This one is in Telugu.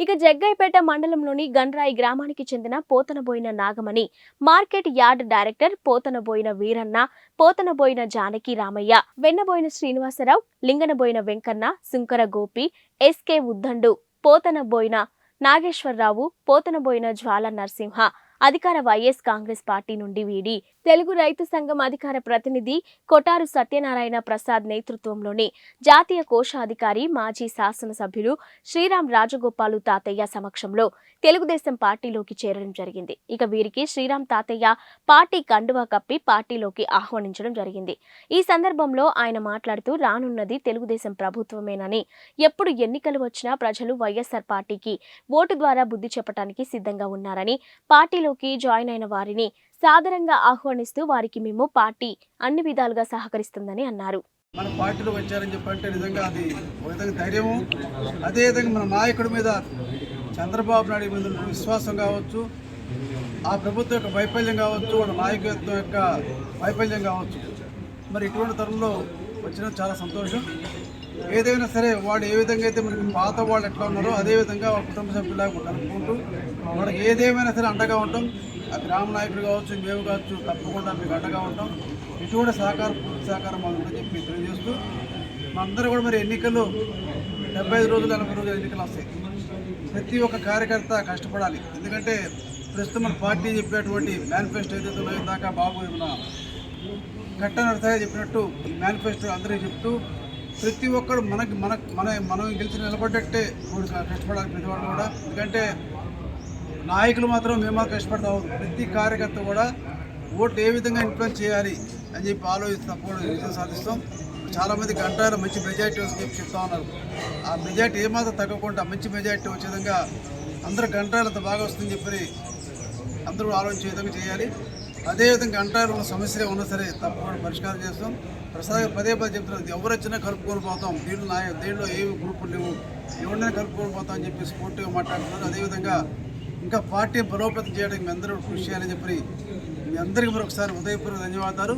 ఇక జగ్గైపేట మండలంలోని గన్రాయి గ్రామానికి చెందిన Pothanaboina Nagamani market yard director Pothanaboina Veeranna Pothanaboina Janaki Ramaiah Vennaboina Srinivasarao Linganaboina Venkanna Sunkara Gopi SK Uddandu Pothanaboina Nageswararao Pothanaboina Jwala Narasimha అధికార వైఎస్ కాంగ్రెస్ పార్టీ నుండి వీడి తెలుగు రైతు సంఘం అధికార ప్రతినిధి కొటారు సత్యనారాయణ ప్రసాద్ నేతృత్వంలోని జాతీయ కోశాధికారి మాజీ శాసనసభ్యులు శ్రీరామ్ రాజగోపాలు తాతయ్య సమక్షంలో తెలుగుదేశం పార్టీలోకి చేరడం జరిగింది. ఇక వీరికి శ్రీరామ్ తాతయ్య పార్టీ కండువా కప్పి పార్టీలోకి ఆహ్వానించడం జరిగింది. ఈ సందర్భంలో ఆయన మాట్లాడుతూ రానున్నది తెలుగుదేశం ప్రభుత్వమేనని ఎప్పుడు ఎన్నికలు వచ్చినా ప్రజలు వైఎస్ఆర్ పార్టీకి ఓటు ద్వారా బుద్ధి చెప్పడానికి సిద్ధంగా ఉన్నారని పార్టీలో పార్టీలోకి జాయిన్ అయిన వారిని సాదరంగా ఆహ్వానిస్తూ వారికి మేము పార్టీ అన్ని విధాలుగా సహకరిస్తుందని అన్నారు. మన పార్టీలో వచ్చారని చెప్పంటే నిజంగా అది ఒక విధంగా ధైర్యము. అదేవిధంగా మన నాయకుడి మీద చంద్రబాబు నాయుడు మీద విశ్వాసం కావచ్చు ఆ ప్రభుత్వం యొక్క వైఫల్యం కావచ్చు వాళ్ళ నాయకత్వం యొక్క వైఫల్యం కావచ్చు. మరి ఇటువంటి తరంలో వచ్చిన చాలా సంతోషం. ఏదైనా సరే వాడు ఏ విధంగా అయితే మనకి పాత వాళ్ళు ఎట్లా ఉన్నారో అదేవిధంగా వాళ్ళ కుటుంబ సభ్యులాగా కలుపుకుంటూ వాళ్ళకి ఏదేమైనా సరే అండగా ఉంటాం. ఆ గ్రామ నాయకుడు కావచ్చు మేము కావచ్చు తప్పకుండా మీకు అండగా ఉంటాం. ఇటువంటి సహకారం పూర్తి సహకారం మాకు ఉందని చెప్పి తెలియజేస్తూ మనందరూ కూడా మరి ఎన్నికలు డెబ్బై ఐదు రోజులు ఎనభై రోజులు ఎన్నికలు వస్తాయి. ప్రతి ఒక్క కార్యకర్త కష్టపడాలి. ఎందుకంటే ప్రస్తుతం మన పార్టీ చెప్పేటువంటి మేనిఫెస్టో ఏదైతే ఉన్నాయో దాకా బాబు మన కట్టనర్థగా చెప్పినట్టు ఈ మేనిఫెస్టో అందరికీ చెప్తూ ప్రతి ఒక్కరు మనకి మన మన మనం గెలిచి నిలబడ్డట్టే ఇప్పుడు కష్టపడాలి ప్రతి వాళ్ళు కూడా. ఎందుకంటే నాయకులు మాత్రం మేము మాత్రం కష్టపడతాం. ప్రతి కార్యకర్త కూడా ఓట్లు ఏ విధంగా ఇన్ఫ్లుయెన్స్ చేయాలి అని చెప్పి ఆలోచిస్తాం విజయం సాధిస్తాం. చాలామంది గంటాలు మంచి మెజార్టీ వస్తుంది చెప్పి చెప్తా ఉన్నారు. ఆ మెజార్టీ ఏమాత్రం తగ్గకుండా మంచి మెజార్టీ వచ్చే విధంగా అందరూ గంటాలు అంత బాగా వస్తుందని చెప్పి అందరూ ఆలోచించే విధంగా చేయాలి. అదేవిధంగా అంటారు సమస్య ఉన్నా సరే తప్పకుండా పరిష్కారం చేస్తాం. ప్రసాద్ పదే పదే చెప్తున్నారు ఎవరు వచ్చినా కలుపుకొని పోతాం దీంట్లో నా దీంట్లో ఏ గ్రూపులు లేవు ఎవరినైనా కలుపుకొని పోతాం అని చెప్పి స్పోర్టివ్గా మాట్లాడుతున్నారు. అదేవిధంగా ఇంకా పార్టీని బలోపేతం చేయడానికి మీ అందరూ కృషి చేయాలని చెప్పి మీ అందరికీ మరొకసారి ఉదయపూర్వక ధన్యవాదాలు.